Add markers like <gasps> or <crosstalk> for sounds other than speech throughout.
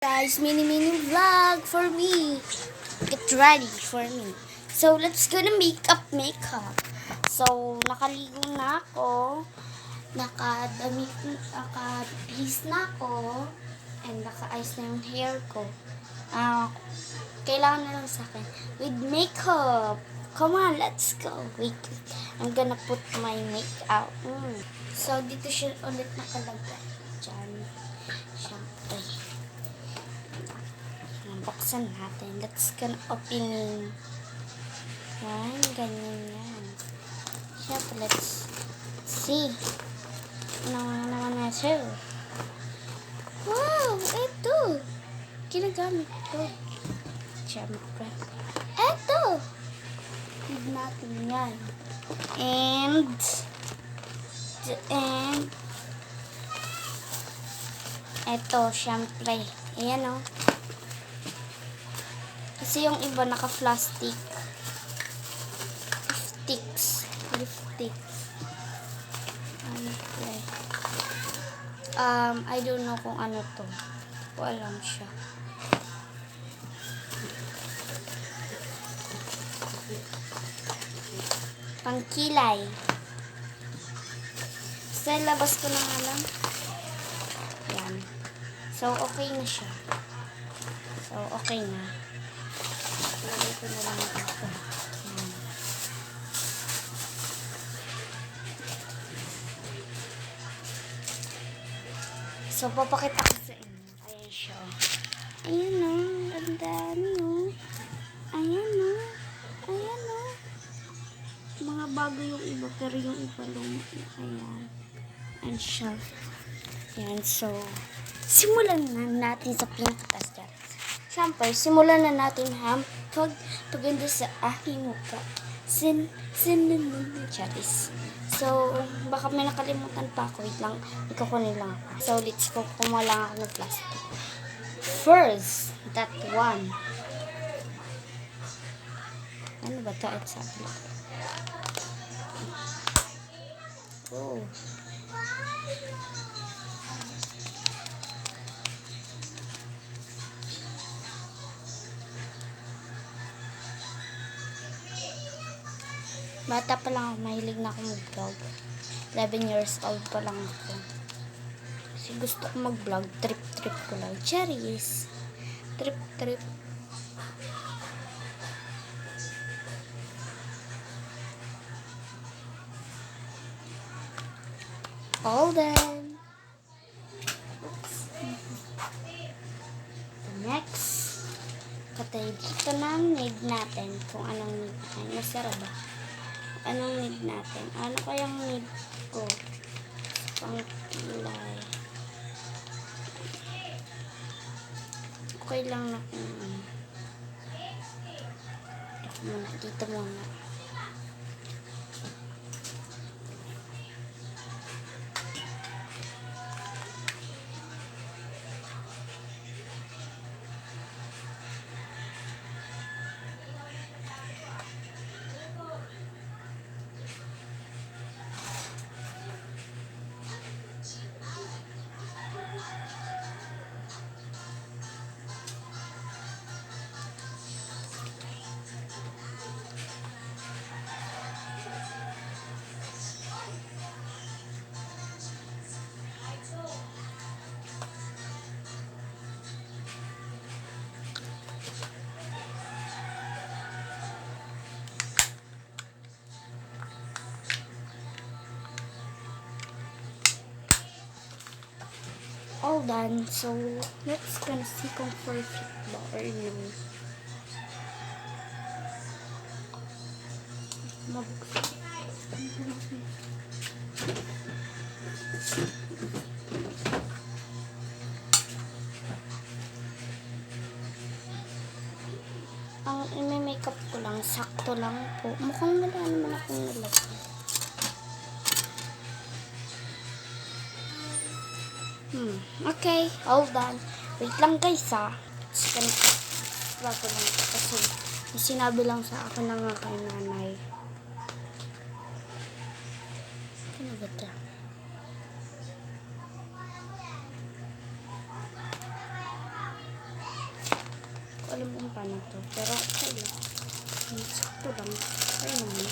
guys, mini mini vlog for me. Get ready for me. So, let's go to makeup makeup. So, nakaligo na ako. Nakadami, nakabihis na ako. And naka-ayos na yung hair ko. Ah, kailangan na lang sa akin. With makeup. Come on, let's go. Wait, I'm gonna put my makeup. Mm. So, dito siya ulit nakalagay. Diyan. Siyempre. Buksan natin. Let's gonna opening. Yan, ganyan yan. Siyempre, let's see. Ano nga naman na siya. Wow, ito. Ginagamit ko. Siyempre. Ito. Need natin yan. And, and, eto, syempre. Ayan, oh. Kasi yung iba naka-plastic. Lipsticks. Lipsticks. Ano eh. Um, I don't know kung ano to. Walang siya. Pangkilay. Sa labas ko na nga lang. Yan. So, okay na siya. So, okay na. So, papakita ko sa inyo. Ayan siya. Ayan o. Ang dami o. Ayan o. Ayan o. Mga bago yung iba, pero yung iba luma. Ayan. Ayan siya. Ayan, so, simulan na natin sa pintas dyan. Siyempre, simulan na natin ham pag paganda sa aking mukha. Sin, sin, sin, charis. So, baka may nakalimutan pa ako. Wait lang, ikukunin lang ako. So, let's go. Kumuha lang ako ng plastic. First, that one. Ano ba ito? Exactly. Oh. Bata pa lang ako, mahilig na ako mag-vlog. 11 years old pa lang ako. Kasi gusto ko mag-vlog, trip-trip ko lang. Cherries. Trip-trip. All done. Oops. <laughs> Next. Patay dito na ang natin. Kung anong need natin. Masarap ba? Anong need natin? Ano kayang need ko? Pangkilay. Okay lang na kung ano. Dito muna. Dito muna. Done. So, let's gonna see kung perfect ba or no. Mabuksan. Ang ime-makeup ko lang, sakto lang po. Mukhang wala naman akong nalagay. Hmm. Okay, all done. Wait lang guys ha. Just gonna bago lang kasi sinabi lang sa akin ng aking nanay. Ano ba ito? alam kung paano to. Pero, lang. Hmm, Sakto lang. Okay naman.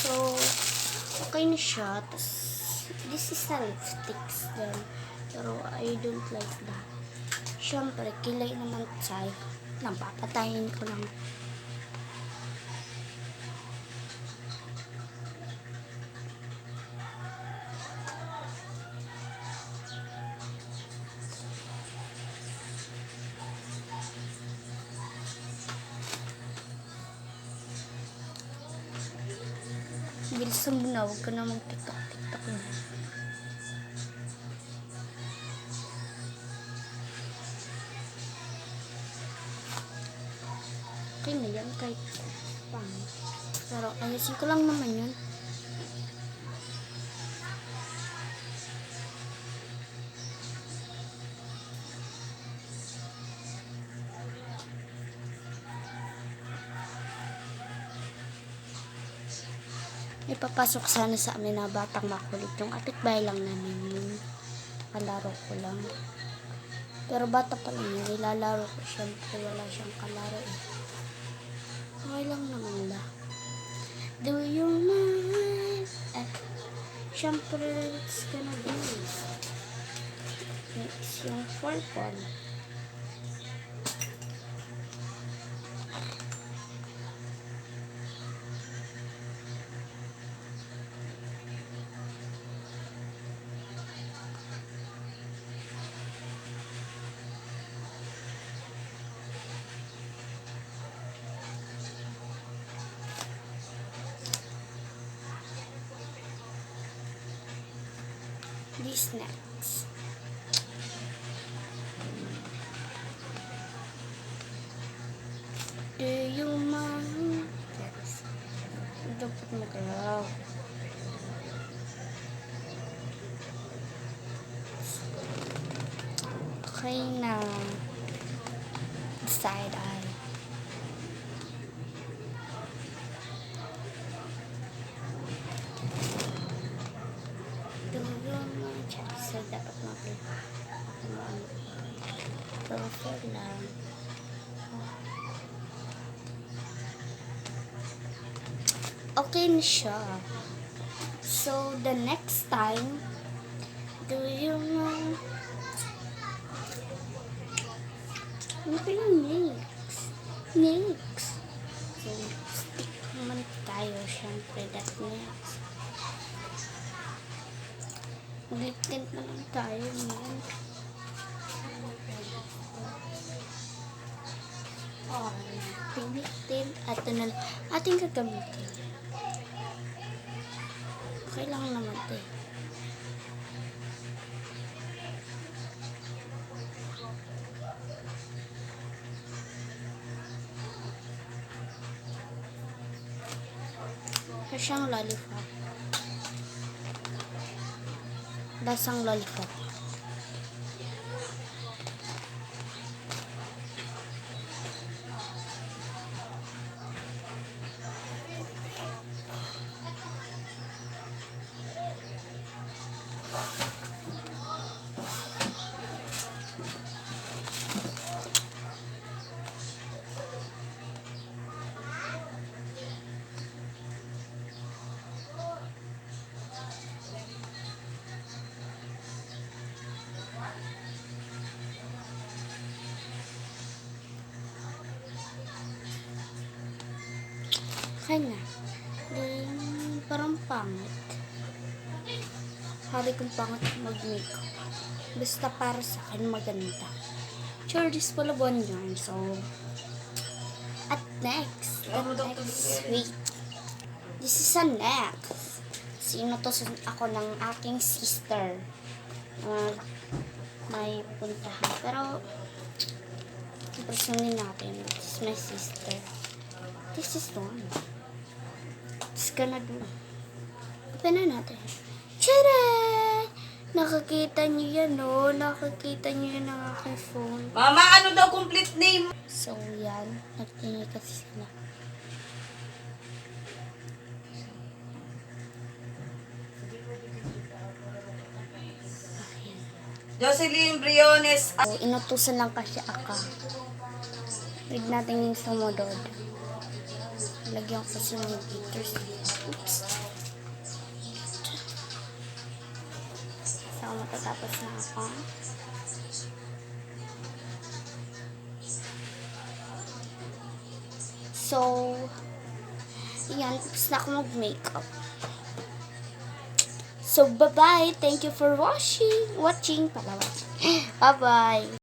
So, okay na siya. Tapos, this is a lipsticks then. Pero, I don't like that. Siyempre, kilay naman tayo. Napapatayin ko lang. Bilis mo na, huwag ka na mag-tiktok-tiktok na. Ayusin ko lang naman yun. Ipapasok sana sa amin na batang makulit. Yung kapitbahay lang namin yun. Kalaro ko lang. Pero bata pa lang yun. Nilalaro ko. Siyempre wala siyang kalaro eh. Okay lang naman la. Do you mind? Eh, siyempre it's gonna be. It's yung purple. These next. Do you mind? Yes. Dapat magalaw. Okay na. Side eye. Do you mind? So, dapat mag- Perfect lang. Okay na siya. So, the next time, do you know... Ano yung next? Next. So, stick naman tayo, syempre, that next. Mag-lip tint na lang tayo, man. Oh, ating lip tint. Ito na lang. Ating gagamitin. Okay lang naman ito eh. Ito siyang lollipop. Lasang lollipop. Okay na. Then, parang pangit. Sabi kong pangit mag-makeup. Basta para sa akin maganda. Charges pala buwan yun. So, at next, at next, wait. This is a next. Sino to ako ng aking sister. Uh, may puntahan. Pero, personally natin. This is my sister. This is one. It's gonna do. Open na natin. Tara! Nakakita niyo yan, no? Nakakita niyo yan ng aking phone. Mama, ano daw complete name? So, yan. Nagtingin kasi sila. Jocelyn Briones. So, inutusan lang kasi ako. Read natin yung sumunod. Lagyan ko kasi ng glitters. Oops. So, matatapos na ako. So, yan, tapos na ako mag-makeup. So, bye-bye. Thank you for watching. Watching pala. <gasps> Bye-bye.